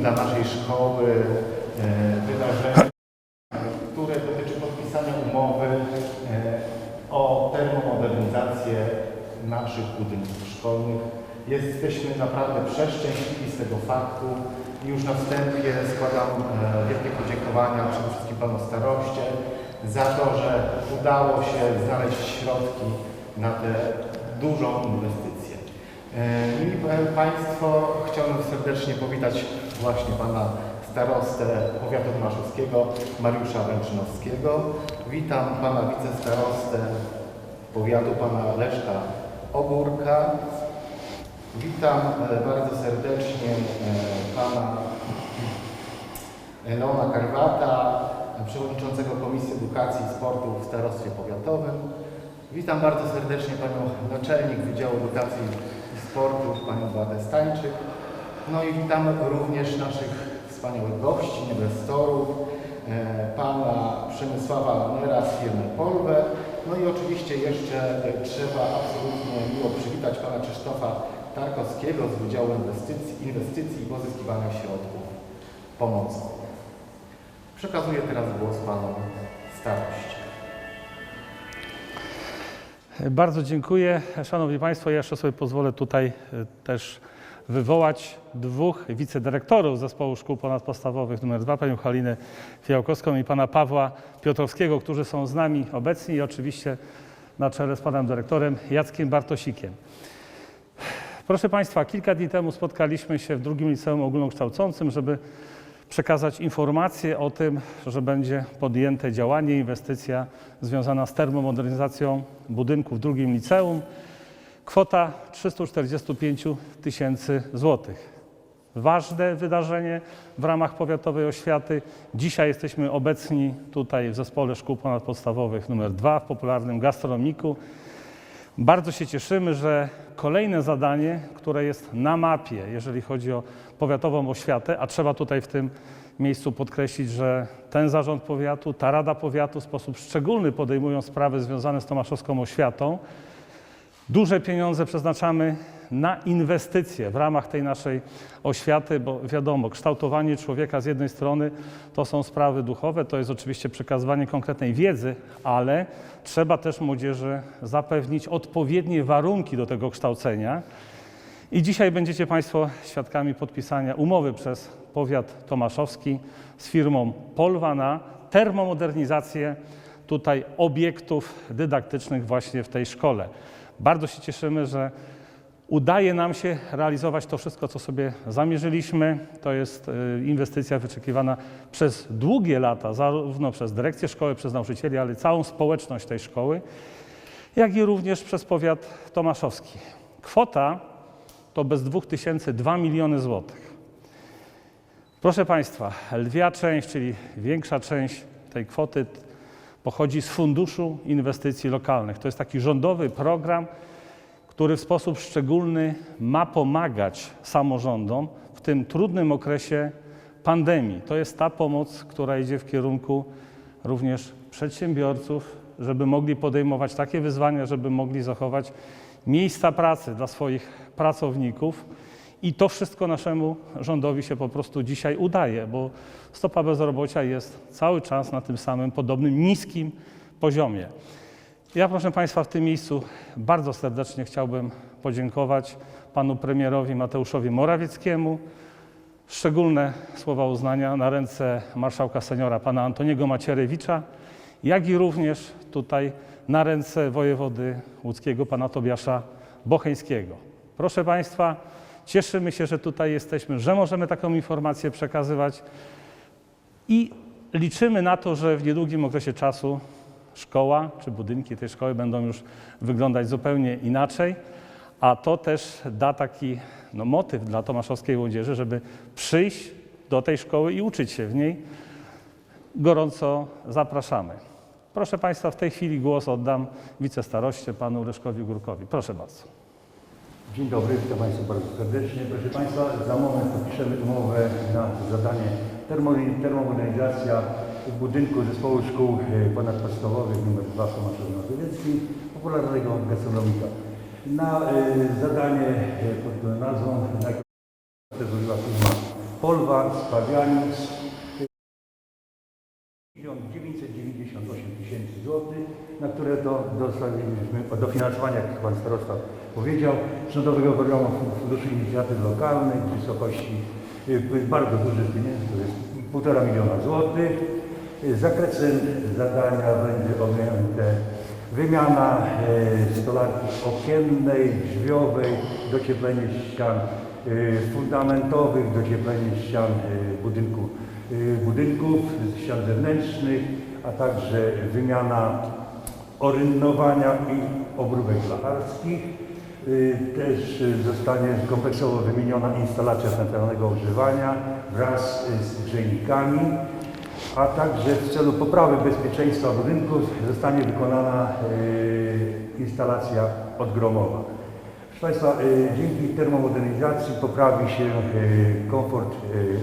dla naszej szkoły e, wydarzeniu, które dotyczy podpisania umowy e, o termomodernizację naszych budynków szkolnych. Jesteśmy naprawdę przeszczęśliwi z tego faktu. Już na wstępie składam e, wielkie podziękowania przede wszystkim panu staroście za to, że udało się znaleźć środki na tę dużą inwestycję. E, pa- Państwo, chciałbym serdecznie powitać właśnie Pana starostę powiatu tomaszowskiego Mariusza Ręczynowskiego. Witam Pana wicestarostę powiatu Pana Leszka Ogórka. Witam e, bardzo serdecznie e, Pana Leona Karwata, Przewodniczącego Komisji Edukacji i Sportu w Starostwie Powiatowym. Witam bardzo serdecznie Panią Naczelnik Wydziału Edukacji i Sportu, Panią Beatę Stańczyk. No i witam również naszych wspaniałych gości, inwestorów, e, Pana Przemysława Nera z firmy Polwe. No i oczywiście jeszcze trzeba absolutnie miło przywitać Pana Krzysztofa Tarkowskiego z Wydziału Inwestycji, Inwestycji i Pozyskiwania Środków Pomocowych. Przekazuję teraz głos Panu staroście. Bardzo dziękuję. Szanowni Państwo, ja jeszcze sobie pozwolę tutaj e, też wywołać dwóch wicedyrektorów Zespołu Szkół Ponadpodstawowych nr 2, panią Halinę Fiałkowską i pana Pawła Piotrowskiego, którzy są z nami obecni i oczywiście na czele z panem dyrektorem Jackiem Bartosikiem. Proszę Państwa, kilka dni temu spotkaliśmy się w drugim liceum ogólnokształcącym, żeby przekazać informację o tym, że będzie podjęte działanie, inwestycja związana z termomodernizacją budynku w drugim liceum. Kwota 345 tysięcy złotych. Ważne wydarzenie w ramach powiatowej oświaty. Dzisiaj jesteśmy obecni tutaj w Zespole Szkół Ponadpodstawowych nr 2 w popularnym gastronomiku. Bardzo się cieszymy, że kolejne zadanie, które jest na mapie, jeżeli chodzi o powiatową oświatę, a trzeba tutaj w tym miejscu podkreślić, że ten zarząd powiatu, ta rada powiatu w sposób szczególny podejmują sprawy związane z tomaszowską oświatą. Duże pieniądze przeznaczamy na inwestycje w ramach tej naszej oświaty, bo wiadomo, kształtowanie człowieka z jednej strony to są sprawy duchowe, to jest oczywiście przekazywanie konkretnej wiedzy, ale trzeba też młodzieży zapewnić odpowiednie warunki do tego kształcenia. I dzisiaj będziecie Państwo świadkami podpisania umowy przez powiat tomaszowski z firmą Polwa na termomodernizację tutaj obiektów dydaktycznych właśnie w tej szkole. Bardzo się cieszymy, że udaje nam się realizować to wszystko, co sobie zamierzyliśmy. To jest y, inwestycja wyczekiwana przez długie lata, zarówno przez dyrekcję szkoły, przez nauczycieli, ale całą społeczność tej szkoły, jak i również przez powiat tomaszowski. Kwota to bez 2000 2 miliony złotych. Proszę Państwa, lwia część, czyli większa część tej kwoty pochodzi z Funduszu Inwestycji Lokalnych. To jest taki rządowy program, który w sposób szczególny ma pomagać samorządom w tym trudnym okresie pandemii. To jest ta pomoc, która idzie w kierunku również przedsiębiorców, żeby mogli podejmować takie wyzwania, żeby mogli zachować miejsca pracy dla swoich pracowników. I to wszystko naszemu rządowi się po prostu dzisiaj udaje, bo stopa bezrobocia jest cały czas na tym samym podobnym niskim poziomie. Ja, proszę Państwa, w tym miejscu bardzo serdecznie chciałbym podziękować panu premierowi Mateuszowi Morawieckiemu. Szczególne słowa uznania na ręce marszałka seniora pana Antoniego Macierewicza, jak i również tutaj na ręce wojewody łódzkiego pana Tobiasza Bocheńskiego. Proszę Państwa, cieszymy się, że tutaj jesteśmy, że możemy taką informację przekazywać i liczymy na to, że w niedługim okresie czasu szkoła czy budynki tej szkoły będą już wyglądać zupełnie inaczej, a to też da taki no, motyw dla tomaszowskiej młodzieży, żeby przyjść do tej szkoły i uczyć się w niej. Gorąco zapraszamy. Proszę Państwa, w tej chwili głos oddam wicestaroście panu Leszkowi Górkowi. Proszę bardzo. Dzień dobry, witam Państwa bardzo serdecznie. Proszę Państwa, za moment podpiszemy umowę na zadanie termo- termomodernizacja budynku Zespołu Szkół e, Ponadpodstawowych nr 2 w Tomaszowie Mazowieckim, popularnego gastronomika. Na e, zadanie e, pod nazwą złożyła firma Polwa z Pawianic 998 tysięcy złotych, na które to dostaliśmy jak Pan Starosta powiedział, Rządowego Programu Funduszy Inicjatyw Lokalnych w wysokości y, bardzo dużych pieniędzy, to jest 1,5 miliona złotych. Zakresem zadania będzie objęte wymiana y, stolarki okiennej, drzwiowej, docieplenie ścian y, fundamentowych, docieplenie ścian y, budynku, budynków, ścian zewnętrznych, a także wymiana orynnowania i obróbek blacharskich. Też zostanie kompleksowo wymieniona instalacja centralnego ogrzewania wraz z grzejnikami, a także w celu poprawy bezpieczeństwa budynków zostanie wykonana y, instalacja odgromowa. Proszę Państwa, y, dzięki termomodernizacji poprawi się y, komfort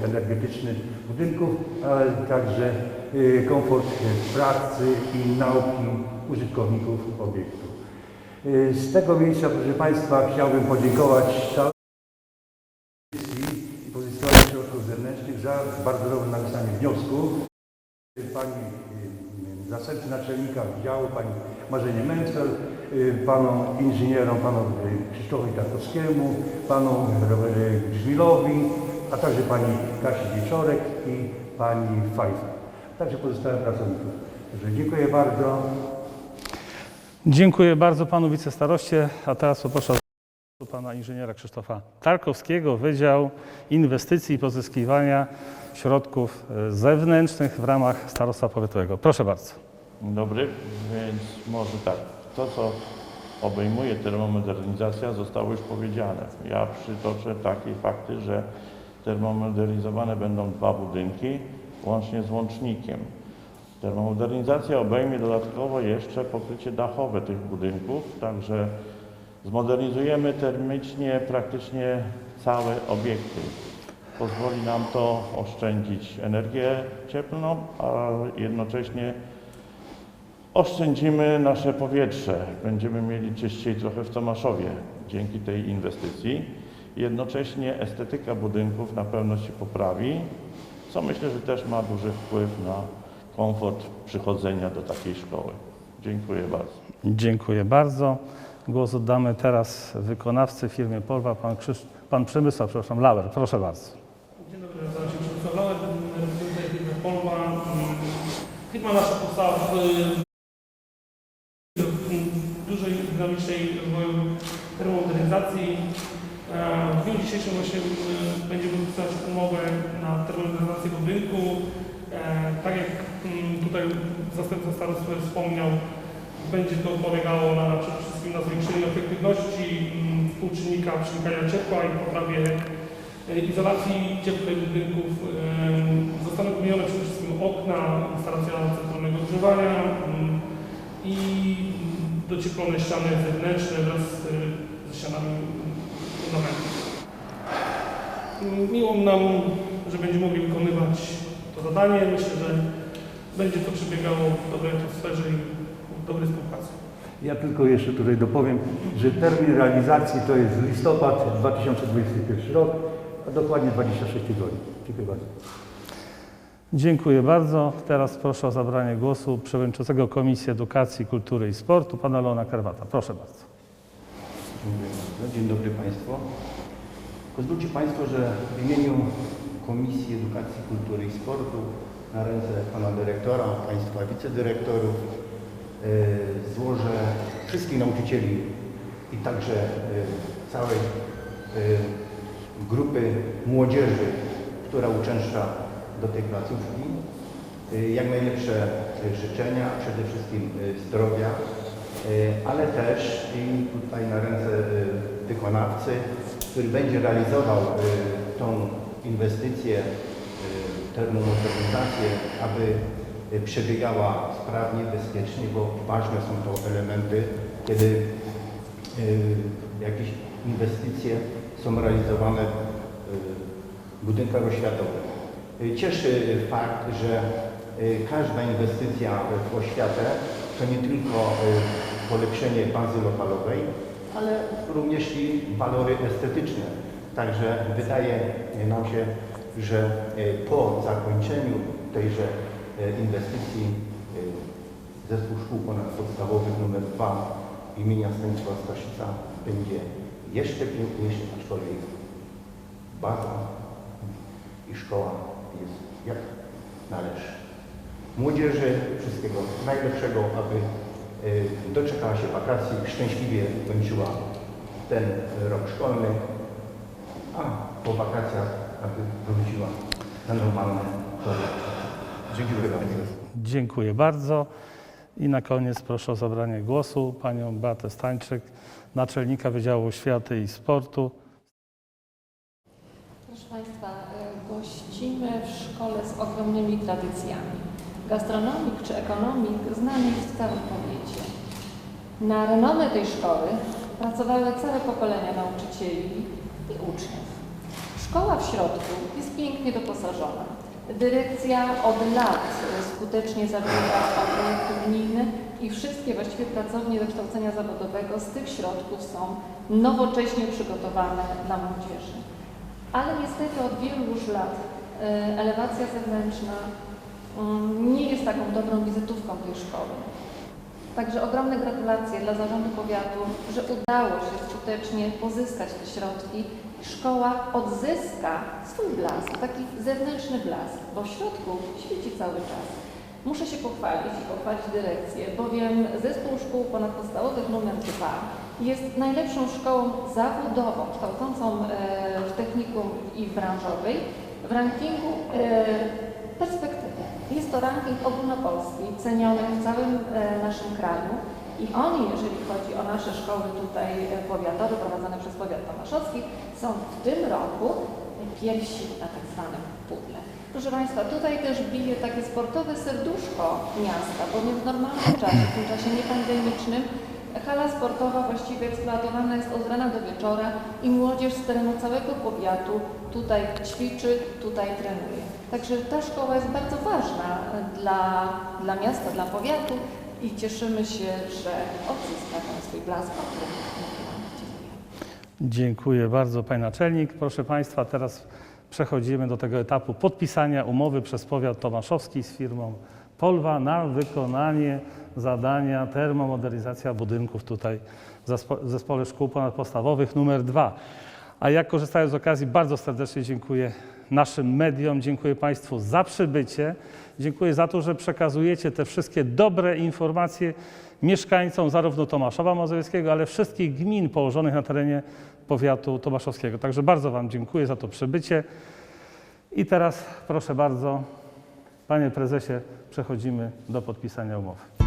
energetyczny budynków, ale także komfort pracy i nauki użytkowników obiektu. Z tego miejsca, proszę Państwa, chciałbym podziękować i pozyskiwaniu środków zewnętrznych za bardzo dobre napisanie wniosków. Pani y, zastępcy naczelnika wydziału, pani Marzenie Mencel, y, panom inżynierom, panu y, Krzysztofowi Tarkowskiemu, panu y, Grzmilowi, a także pani Kasi Wieczorek i pani Fajfa, także pozostałym pracownikom. Także dziękuję bardzo. Dziękuję bardzo panu wicestaroście, a teraz poproszę o pana inżyniera Krzysztofa Tarkowskiego, Wydział Inwestycji i Pozyskiwania Środków e, Zewnętrznych w ramach Starostwa Powiatowego. Proszę bardzo. Dobry, więc może tak, to co obejmuje termomodernizacja zostało już powiedziane. Ja przytoczę takie fakty, że termomodernizowane będą dwa budynki łącznie z łącznikiem. Termomodernizacja obejmie dodatkowo jeszcze pokrycie dachowe tych budynków, także zmodernizujemy termicznie praktycznie całe obiekty. Pozwoli nam to oszczędzić energię cieplną, a jednocześnie oszczędzimy nasze powietrze. Będziemy mieli czyściej trochę w Tomaszowie dzięki tej inwestycji. Jednocześnie estetyka budynków na pewno się poprawi, co myślę, że też ma duży wpływ na komfort przychodzenia do takiej szkoły. Dziękuję bardzo. Dziękuję bardzo. Głos oddamy teraz wykonawcy firmy Polwa, pan, Krzysz... pan Przemysław, przepraszam, Lauer. Proszę bardzo. Dzień dobry, nazywam się Krzysztof Lauer, reprezentuję firmę Polwa. Mm, Firma nasza powstała w, w dużej dynamicznej rozwoju termomodernizacji. E, W dniu dzisiejszym właśnie e, będziemy podpisać umowę na termomodernizację budynku. E, Tak jak mm, tutaj zastępca starosty wspomniał, będzie to polegało na przede wszystkim na zwiększeniu efektywności mm, współczynnika przenikania ciepła i poprawie e, izolacji cieplnej budynków. e, Zostaną wymienione przede wszystkim okna, instalacja centralnego ogrzewania mm, i docieplone ściany zewnętrzne wraz ze ścianami fundamentów. Mm, Miło nam, że będziemy mogli wykonywać to zadanie. Myślę, że będzie to przebiegało w dobrej atmosferze dobrej współpracy. Ja tylko jeszcze tutaj dopowiem, że termin realizacji to jest listopad 2021 rok, a dokładnie 26 tygodni. Dziękuję bardzo. Dziękuję bardzo. Teraz proszę o zabranie głosu przewodniczącego Komisji Edukacji, Kultury i Sportu, pana Leona Karwata. Proszę bardzo. Dziękuję bardzo. Dzień dobry Państwu. Pozwólcie Państwo, że w imieniu Komisji Edukacji, Kultury i Sportu na ręce Pana Dyrektora, Państwa Wicedyrektorów złożę wszystkich nauczycieli i także e, całej e, grupy młodzieży, która uczęszcza do tej placówki. E, Jak najlepsze e, życzenia, przede wszystkim e, zdrowia, E, ale też i tutaj na ręce e, wykonawcy, który będzie realizował e, tą inwestycję, e, termomodernizację, aby e, przebiegała sprawnie, bezpiecznie, bo ważne są to elementy, kiedy e, jakieś inwestycje są realizowane w e, budynkach oświatowych. Cieszy fakt, że y, każda inwestycja w oświatę to nie tylko y, polepszenie bazy lokalowej, ale również i walory estetyczne. Także wydaje nam się, że y, po zakończeniu tejże y, inwestycji y, Zespół Szkół Ponadpodstawowych nr 2 imienia Stanisława Staszica będzie jeszcze piękniejszy, aczkolwiek baza i szkoła jest jak należy. Młodzieży wszystkiego najlepszego, aby y, doczekała się wakacji, szczęśliwie kończyła ten rok szkolny, a po wakacjach, aby wróciła na normalne tory. Dziękuję bardzo. Dziękuję bardzo. I na koniec proszę o zabranie głosu panią Beatę Stańczyk, naczelnika Wydziału Oświaty i Sportu. Proszę Państwa, y, gościmy w szkole z ogromnymi tradycjami. Gastronomik czy ekonomik znany jest w całym powiecie. Na renomę tej szkoły pracowały całe pokolenia nauczycieli i uczniów. Szkoła w środku jest pięknie doposażona. Dyrekcja od lat skutecznie zabiega o projekty gminy i wszystkie właściwie pracownie dokształcenia zawodowego z tych środków są nowocześnie przygotowane dla młodzieży. Ale niestety od wielu już lat e, elewacja zewnętrzna mm, nie jest taką dobrą wizytówką tej szkoły. Także ogromne gratulacje dla zarządu powiatu, że udało się skutecznie pozyskać te środki szkoła odzyska swój blask, taki zewnętrzny blask, bo w środku świeci cały czas. Muszę się pochwalić i pochwalić dyrekcję, bowiem Zespół Szkół Ponadpodstawowych nr 2 jest najlepszą szkołą zawodową, kształcącą e, w technikum i w branżowej w rankingu e, perspektywy. Jest to ranking ogólnopolski, ceniony w całym e, naszym kraju i oni, jeżeli chodzi o nasze szkoły tutaj e, powiatowe prowadzone przez powiat tomaszowski, są w tym roku pierwsi na tak zwanym pudle. Proszę Państwa, tutaj też bije takie sportowe serduszko miasta, bowiem w normalnym czasie, w tym czasie niepandemicznym, hala sportowa właściwie eksploatowana jest od rana do wieczora i młodzież z terenu całego powiatu tutaj ćwiczy, tutaj trenuje. Także ta szkoła jest bardzo ważna dla, dla miasta, dla powiatu i cieszymy się, że odzyska ten swój blask. Dziękuję. Dziękuję bardzo Pani Naczelnik. Proszę Państwa, teraz przechodzimy do tego etapu podpisania umowy przez powiat tomaszowski z firmą Polwa na wykonanie zadania termomodernizacja budynków tutaj w zespo- w Zespole Szkół Ponadpodstawowych numer 2. A ja korzystając z okazji bardzo serdecznie dziękuję naszym mediom, dziękuję Państwu za przybycie, dziękuję za to, że przekazujecie te wszystkie dobre informacje mieszkańcom zarówno Tomaszowa Mazowieckiego, ale wszystkich gmin położonych na terenie powiatu tomaszowskiego. Także bardzo Wam dziękuję za to przybycie. I teraz proszę bardzo, Panie Prezesie, przechodzimy do podpisania umowy.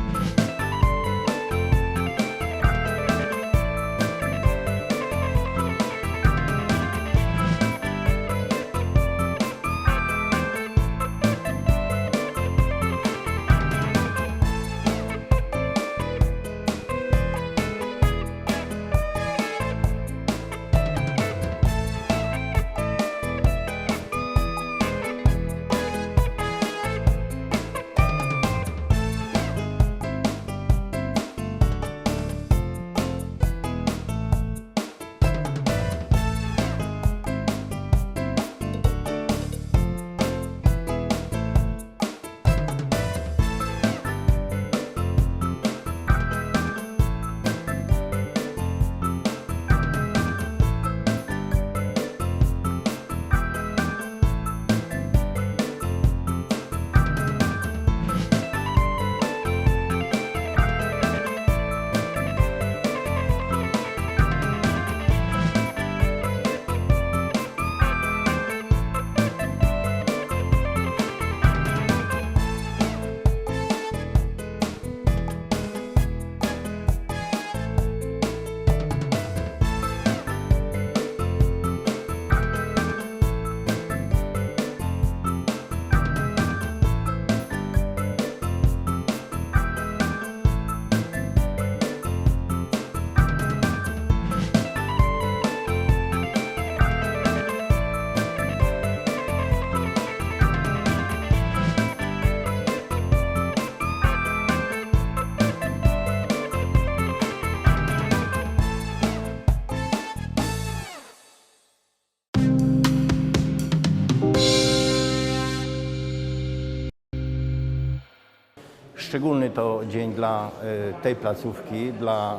Szczególny to dzień dla e, tej placówki, dla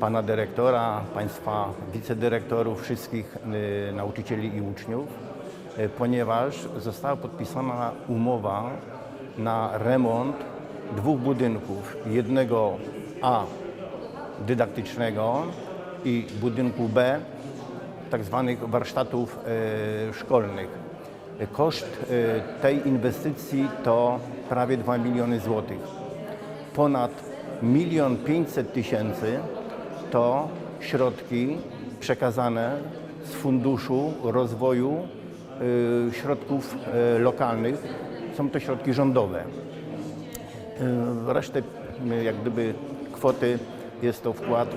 pana dyrektora, państwa wicedyrektorów, wszystkich e, nauczycieli i uczniów, e, ponieważ została podpisana umowa na remont dwóch budynków. Jednego A dydaktycznego i budynku B tak zwanych warsztatów szkolnych. Koszt e, tej inwestycji to prawie 2 miliony złotych. Ponad milion 500 tysięcy to środki przekazane z Funduszu Rozwoju e, Środków e, Lokalnych. Są to środki rządowe. Resztę jak gdyby kwoty jest to wkład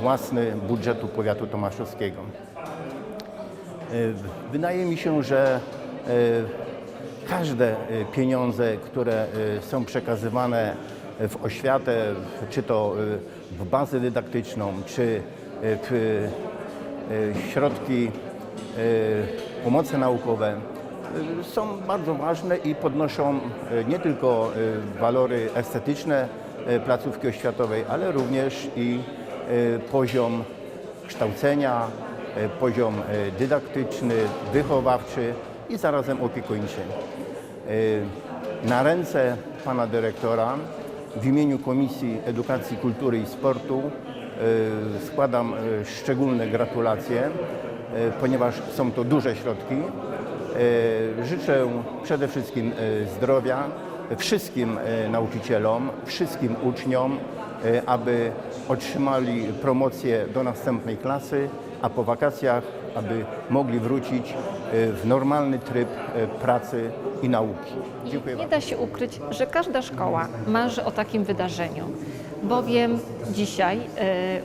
własny budżetu powiatu tomaszowskiego. E, Wydaje mi się, że e, każde e, pieniądze, które są przekazywane w oświatę, czy to w bazę dydaktyczną, czy w środki pomocy naukowe, są bardzo ważne i podnoszą nie tylko walory estetyczne placówki oświatowej, ale również i poziom kształcenia, poziom e, dydaktyczny, wychowawczy i zarazem opiekuńczy. E, Na ręce pana dyrektora w imieniu Komisji Edukacji, Kultury i Sportu e, składam e, szczególne gratulacje, e, ponieważ są to duże środki. E, Życzę przede wszystkim e, zdrowia wszystkim e, nauczycielom, wszystkim uczniom, e, aby otrzymali promocję do następnej klasy, a po wakacjach, aby mogli wrócić e, w normalny tryb e, pracy i nauki. Dziękuję Nie bardzo. da się ukryć, że każda szkoła marzy o takim wydarzeniu, bowiem dzisiaj e,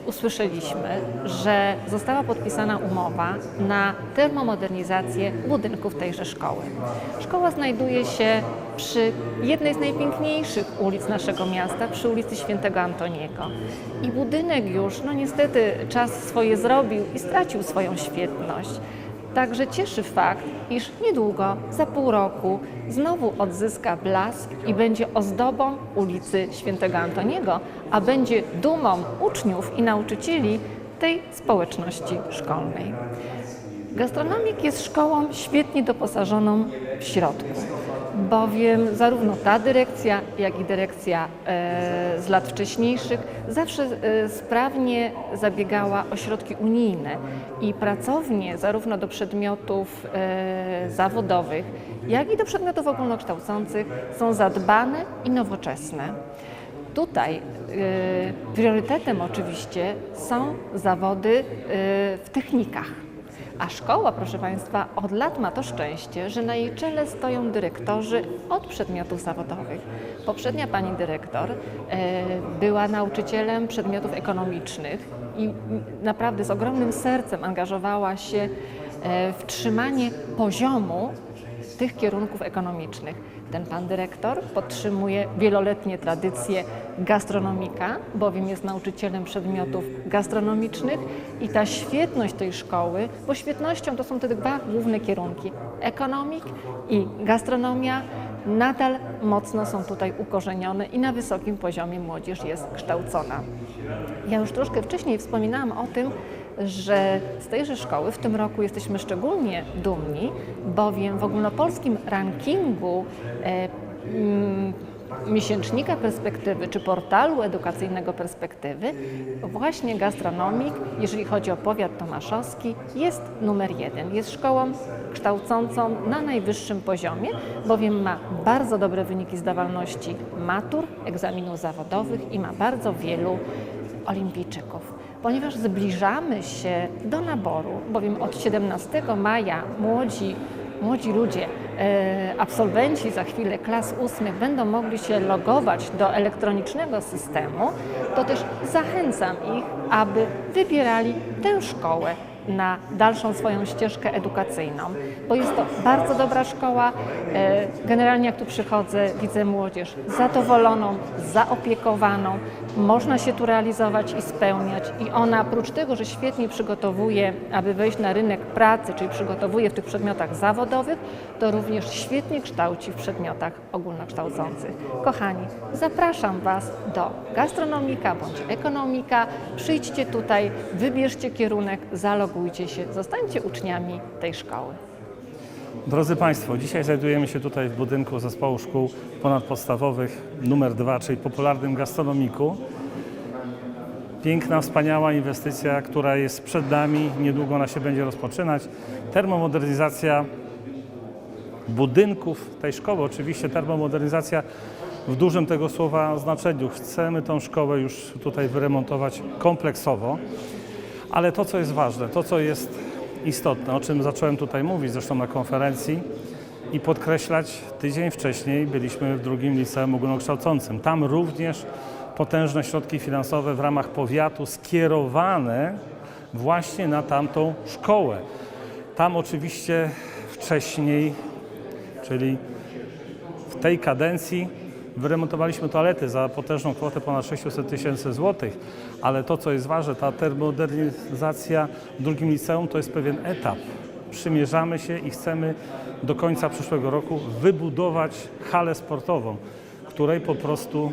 usłyszeliśmy, że została podpisana umowa na termomodernizację budynków tejże szkoły. Szkoła znajduje się przy jednej z najpiękniejszych ulic naszego miasta, przy ulicy Świętego Antoniego. I budynek już, no niestety, czas swoje zrobił i stracił swoją świetność. Także cieszy fakt, iż niedługo, za pół roku, znowu odzyska blask i będzie ozdobą ulicy Świętego Antoniego, a będzie dumą uczniów i nauczycieli tej społeczności szkolnej. Gastronomik jest szkołą świetnie doposażoną w środku, bowiem zarówno ta dyrekcja, jak i dyrekcja e, z lat wcześniejszych zawsze e, sprawnie zabiegała o środki unijne i pracownie zarówno do przedmiotów e, zawodowych, jak i do przedmiotów ogólnokształcących są zadbane i nowoczesne. Tutaj priorytetem oczywiście są zawody w technikach. A szkoła, proszę Państwa, od lat ma to szczęście, że na jej czele stoją dyrektorzy od przedmiotów zawodowych. Poprzednia pani dyrektor e, była nauczycielem przedmiotów ekonomicznych i naprawdę z ogromnym sercem angażowała się e, w trzymanie poziomu tych kierunków ekonomicznych. Ten pan dyrektor podtrzymuje wieloletnie tradycje gastronomika, bowiem jest nauczycielem przedmiotów gastronomicznych i ta świetność tej szkoły, bo świetnością to są te dwa główne kierunki, ekonomik i gastronomia, nadal mocno są tutaj ukorzenione i na wysokim poziomie młodzież jest kształcona. Ja już troszkę wcześniej wspominałam o tym, że z tejże szkoły w tym roku jesteśmy szczególnie dumni, bowiem w ogólnopolskim rankingu e, mm, miesięcznika perspektywy czy portalu edukacyjnego perspektywy właśnie gastronomik, jeżeli chodzi o powiat tomaszowski, jest numer jeden. Jest szkołą kształcącą na najwyższym poziomie, bowiem ma bardzo dobre wyniki zdawalności matur, egzaminów zawodowych i ma bardzo wielu olimpijczyków. Ponieważ zbliżamy się do naboru, bowiem od 17 maja młodzi, młodzi ludzie, e, absolwenci za chwilę klas ósmych będą mogli się logować do elektronicznego systemu, to też zachęcam ich, aby wybierali tę szkołę na dalszą swoją ścieżkę edukacyjną, bo jest to bardzo dobra szkoła. E, Generalnie jak tu przychodzę, widzę młodzież zadowoloną, zaopiekowaną, można się tu realizować i spełniać i ona oprócz tego, że świetnie przygotowuje, aby wejść na rynek pracy, czyli przygotowuje w tych przedmiotach zawodowych, to również świetnie kształci w przedmiotach ogólnokształcących. Kochani, zapraszam Was do gastronomika bądź ekonomika. Przyjdźcie tutaj, wybierzcie kierunek, zalogujcie się, zostańcie uczniami tej szkoły. Drodzy Państwo, dzisiaj znajdujemy się tutaj w budynku Zespołu Szkół Ponadpodstawowych numer 2, czyli popularnym gastronomiku. Piękna, wspaniała inwestycja, która jest przed nami, niedługo ona się będzie rozpoczynać. Termomodernizacja budynków tej szkoły, oczywiście termomodernizacja w dużym tego słowa znaczeniu. Chcemy tą szkołę już tutaj wyremontować kompleksowo, ale to, co jest ważne, to, co jest istotne, o czym zacząłem tutaj mówić zresztą na konferencji i podkreślać, tydzień wcześniej byliśmy w drugim liceum ogólnokształcącym. Tam również potężne środki finansowe w ramach powiatu skierowane właśnie na tamtą szkołę. Tam oczywiście wcześniej, czyli w tej kadencji wyremontowaliśmy toalety za potężną kwotę ponad 600 tysięcy złotych, ale to, co jest ważne, ta termomodernizacja w drugim liceum to jest pewien etap. Przymierzamy się i chcemy do końca przyszłego roku wybudować halę sportową, której po prostu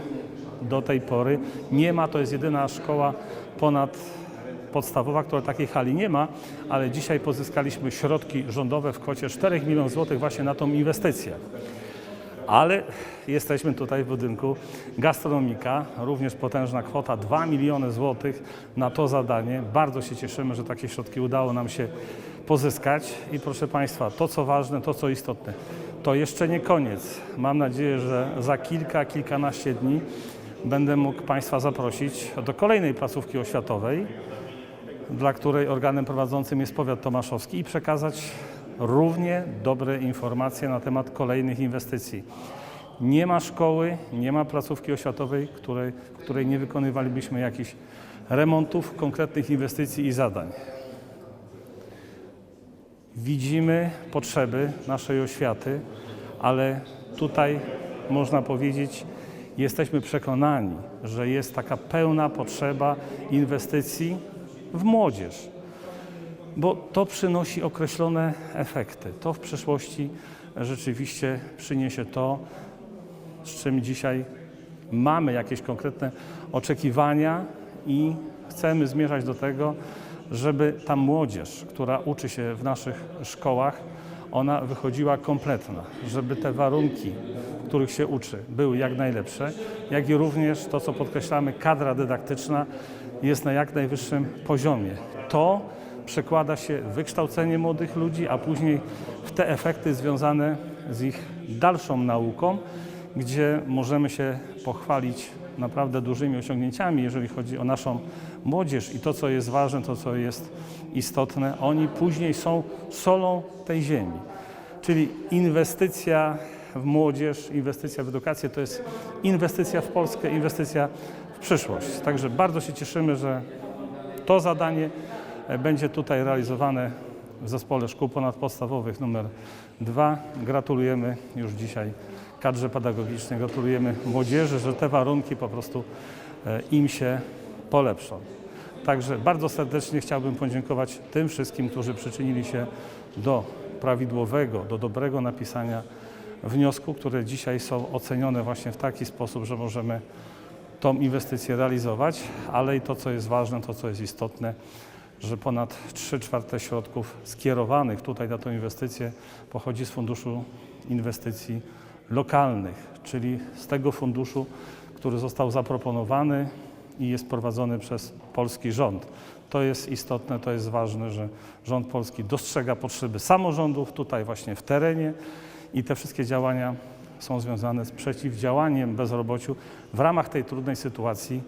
do tej pory nie ma. To jest jedyna szkoła ponad podstawowa, która takiej hali nie ma, ale dzisiaj pozyskaliśmy środki rządowe w kwocie 4 milionów złotych właśnie na tą inwestycję. Ale jesteśmy tutaj w budynku gastronomika, również potężna kwota 2 miliony złotych na to zadanie. Bardzo się cieszymy, że takie środki udało nam się pozyskać i proszę Państwa, to co ważne, to co istotne, to jeszcze nie koniec. Mam nadzieję, że za kilka, kilkanaście dni będę mógł Państwa zaprosić do kolejnej placówki oświatowej, dla której organem prowadzącym jest powiat tomaszowski i przekazać równie dobre informacje na temat kolejnych inwestycji. Nie ma szkoły, nie ma placówki oświatowej, której, której nie wykonywalibyśmy jakichś remontów, konkretnych inwestycji i zadań. Widzimy potrzeby naszej oświaty, ale tutaj można powiedzieć, jesteśmy przekonani, że jest taka pełna potrzeba inwestycji w młodzież bo to przynosi określone efekty. To w przyszłości rzeczywiście przyniesie to, z czym dzisiaj mamy jakieś konkretne oczekiwania i chcemy zmierzać do tego, żeby ta młodzież, która uczy się w naszych szkołach, ona wychodziła kompletna, żeby te warunki, w których się uczy, były jak najlepsze, jak i również to, co podkreślamy, kadra dydaktyczna jest na jak najwyższym poziomie. To przekłada się wykształcenie młodych ludzi, a później w te efekty związane z ich dalszą nauką, gdzie możemy się pochwalić naprawdę dużymi osiągnięciami, jeżeli chodzi o naszą młodzież i to, co jest ważne, to, co jest istotne. Oni później są solą tej ziemi. Czyli inwestycja w młodzież, inwestycja w edukację to jest inwestycja w Polskę, inwestycja w przyszłość. Także bardzo się cieszymy, że to zadanie będzie tutaj realizowane w Zespole Szkół Ponadpodstawowych numer 2. Gratulujemy już dzisiaj kadrze pedagogicznej, gratulujemy młodzieży, że te warunki po prostu e, im się polepszą. Także bardzo serdecznie chciałbym podziękować tym wszystkim, którzy przyczynili się do prawidłowego, do dobrego napisania wniosku, które dzisiaj są ocenione właśnie w taki sposób, że możemy tą inwestycję realizować, ale i to, co jest ważne, to, co jest istotne, że ponad 3 czwarte środków skierowanych tutaj na tę inwestycję pochodzi z Funduszu Inwestycji Lokalnych, czyli z tego funduszu, który został zaproponowany i jest prowadzony przez polski rząd. To jest istotne, to jest ważne, że rząd polski dostrzega potrzeby samorządów tutaj właśnie w terenie i te wszystkie działania są związane z przeciwdziałaniem bezrobociu w ramach tej trudnej sytuacji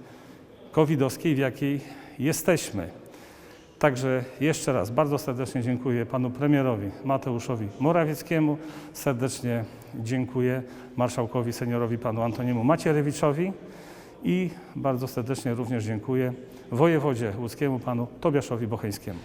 covidowskiej, w jakiej jesteśmy. Także jeszcze raz bardzo serdecznie dziękuję panu premierowi Mateuszowi Morawieckiemu. Serdecznie dziękuję marszałkowi seniorowi panu Antoniemu Macierewiczowi i bardzo serdecznie również dziękuję wojewodzie łódzkiemu panu Tobiaszowi Bocheńskiemu.